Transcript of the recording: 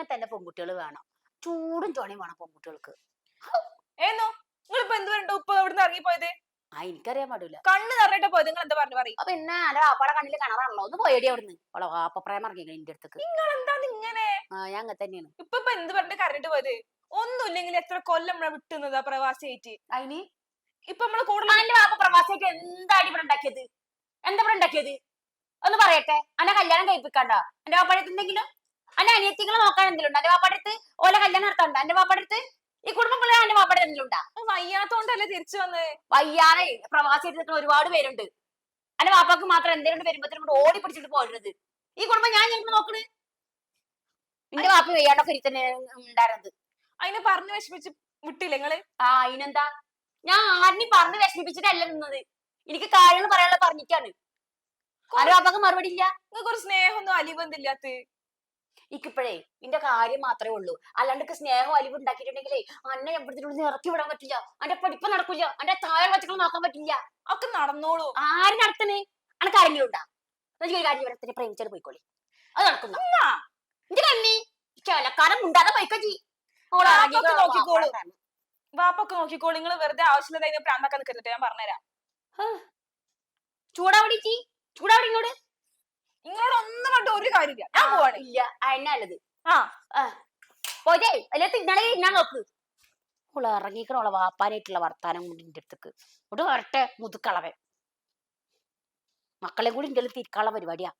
അങ്ങനെ തന്നെ പെൺകുട്ടികൾ വേണം. ചൂടും ചോണയും വേണം പെൺകുട്ടികൾക്ക്. എന്ത് ആ എനിക്കറിയാൻ പാടില്ല. കണ്ണ് നിറഞ്ഞിട്ട് പോയത് നിങ്ങൾ എന്താ പറഞ്ഞു പറയും? അപ്പൊ പിന്നെ എന്റെ വാപ്പാടെ കണ്ണിൽ കിണറാണല്ലോ ഒന്ന് പോയടി അവിടുന്ന്. അവളെ വാപ്പപ്രായം ഇറങ്ങിക്കണം എന്റെ അടുത്തേക്ക്? നിങ്ങൾ എന്താണ് ഇങ്ങനെ? ആ ഞാൻ അങ്ങനെ തന്നെയാണ്. ഇപ്പൊ ഇപ്പൊ എന്ത് പറഞ്ഞിട്ട് കരഞ്ഞിട്ട് പോയത്? ഒന്നുമില്ലെങ്കിൽ എത്ര കൊല്ലം നമ്മളെ വിട്ടുന്നതാ പ്രവാസിയായിട്ട്? അതിന് ഇപ്പൊ നമ്മൾ കൂടുതൽ അതിന്റെ വാപ്പ പ്രവാസിയായിട്ട് എന്താടി ഇവിടെ ഉണ്ടാക്കിയത്? എന്താ ഇവിടെ ഉണ്ടാക്കിയത്? ഒന്ന് പറയട്ടെ. അന്നെ കല്യാണം കഴിപ്പിക്കണ്ട? എന്റെ വാപ്പാടെ എന്തെങ്കിലും? അന്റെ അനിയത്തികളെ നോക്കാൻ എന്തെങ്കിലും ഉണ്ടോ? എന്റെ വാപ്പാടെ ഓല കല്യാണം നടത്താണ്ട എന്റെ വാപ്പാടെ അടുത്ത്? ഈ കുടുംബം പിള്ളേർ എന്റെ വാപ്പാടെ എന്തെങ്കിലും ഉണ്ടോ? വയ്യാത്തോണ്ടല്ലേ തിരിച്ചു വന്നത് വയ്യാതെ പ്രവാസി എടുത്തിട്ട് ഒരുപാട് പേരുണ്ട്. എന്റെ വാപ്പാക്ക് മാത്രം എന്തെങ്കിലും വരുമ്പോഴത്തേനും കൂടെ ഓടി പിടിച്ചിട്ട് പോരുന്നത് ഈ കുടുംബം ഞാൻ ഞങ്ങൾ നോക്കണേ. എന്റെ വാപ്പ വയ്യാണ്ടൊക്കെ ഫിരി തന്നെ ഉണ്ടായിരുന്നത്. അതിനെ പറഞ്ഞു വിഷമിച്ച് വിട്ടില്ല നിങ്ങൾ ആ അതിനെന്താ ഞാൻ ആരിനെ പറഞ്ഞ് വിഷമിപ്പിച്ചിട്ടല്ല നിന്നത്. എനിക്ക് കാര്യങ്ങൾ പറയാനുള്ള പറഞ്ഞിട്ടാണ്. ആരും വാപ്പാക്ക് മറുപടി ഇല്ല. നിങ്ങൾക്ക് ഒരു സ്നേഹമൊന്നും അലിവെന്തില്ലാത്ത എനിക്കിപ്പോഴേ ഇന്റെ കാര്യം മാത്രമേ ഉള്ളൂ. അല്ലാണ്ട് സ്നേഹം അലിവ് ഉണ്ടാക്കിയിട്ടുണ്ടെങ്കിലേ അന്നെ എവിടത്തിനുള്ളിൽ ഇറക്കി വിടാൻ പറ്റില്ല. അന്റെ പഠിപ്പ് നടക്കില്ല അന്റെ താഴെ വച്ചകൾ നോക്കാൻ പറ്റില്ല. ഒക്കെ നടന്നോളൂ. ആര് നടത്തണേ? അനക്ക് ആരെങ്കിലും ഉണ്ടാ? കാര്യം ഇവിടെ പ്രേമിച്ചാൽ പോയിക്കോളി. അത് നടക്കുന്ന. എന്റെ കണ്ണി. ചിലക്കാലം ഉണ്ടാതെ പോയിക്കോ അതൊക്കെ നോക്കിക്കോളൂ. വാപ്പൊക്കെ നോക്കിക്കോളൂ. നിങ്ങൾ വെറുതെ ആവശ്യമില്ലാതെ പ്രാന്തൊക്കെ നിൽക്കരുത് ഞാൻ പറഞ്ഞുതരാം. ചൂടാവടി ചൂടാവടി ഇങ്ങോട്ട്. നിങ്ങളോട് ഒന്നും കണ്ട് ഒരു കാര്യമില്ല. ഞാൻ പോവാണ്. ഇല്ല. അയനല്ലത് ആ. പോയേ അല്ലേ തിന്നണേ ഞാൻ നോക്ക്. ഓൾ ഇറങ്ങിക്കണോളെ വാപ്പാനായിട്ടുള്ള വർത്താനം കൊണ്ട് എന്റെ അടുത്തേക്ക്. ഇവിടെ വരട്ടെ മുതുക്കളവൻ. മക്കളെ കൂടി ഇന്ത്യയിൽ തിരിക്കാനുള്ള പരിപാടിയാ.